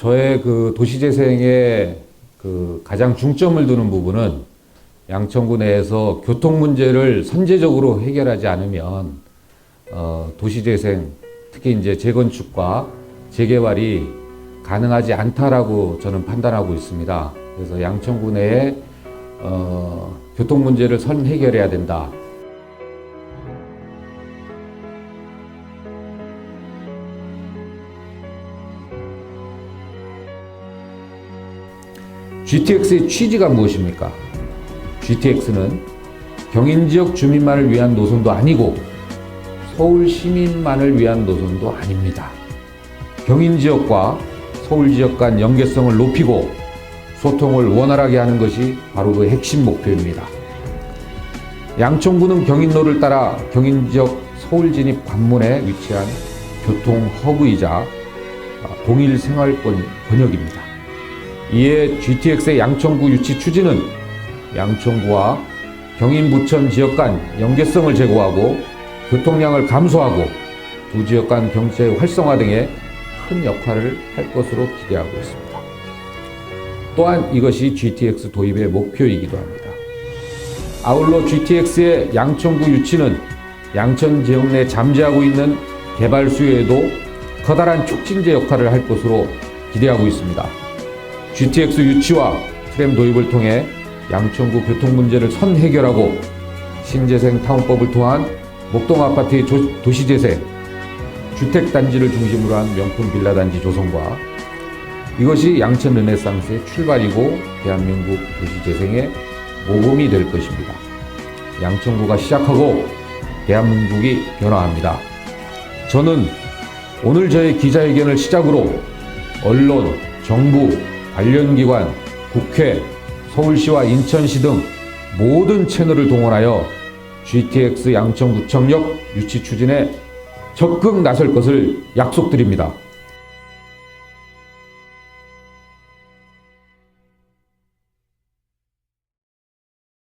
저의 그 도시재생에 그 가장 중점을 두는 부분은 양천구 내에서 교통 문제를 선제적으로 해결하지 않으면 어, 도시재생 특히 이제 재건축과 재개발이 가능하지 않다라고 저는 판단하고 있습니다. 그래서 양천구 내에 어, 교통 문제를 선 해결해야 된다. GTX의 취지가 무엇입니까? GTX는 경인 지역 주민만을 위한 노선도 아니고 서울 시민만을 위한 노선도 아닙니다. 경인 지역과 서울 지역 간 연계성을 높이고 소통을 원활하게 하는 것이 바로 그 핵심 목표입니다. 양천구는 경인로를 따라 경인 지역 서울 진입 관문에 위치한 교통 허브이자 동일 생활권 번역입니다. 이에 GTX의 양천구 유치 추진은 양천구와 경인 부천 지역 간 연계성을 제고하고 교통량을 감소하고 두 지역 간 경제 활성화 등에 큰 역할을 할 것으로 기대하고 있습니다. 또한 이것이 GTX 도입의 목표이기도 합니다. 아울러 GTX의 양천구 유치는 양천 지역 내 잠재하고 있는 개발 수요에도 커다란 촉진제 역할을 할 것으로 기대하고 있습니다. GTX 유치와 트램 도입을 통해 양천구 교통 문제를 선 해결하고 신재생 타운법을 통한 목동 아파트의 조- 도시재생, 주택단지를 중심으로 한 명품 빌라단지 조성과 이것이 양천 르네상스의 출발이고 대한민국 도시재생의 모범이 될 것입니다. 양천구가 시작하고 대한민국이 변화합니다. 저는 오늘 저의 기자회견을 시작으로 언론, 정부, 관련 기관, 국회, 서울시와 인천시 등 모든 채널을 동원하여 GTX 양천구청역 유치 추진에 적극 나설 것을 약속드립니다.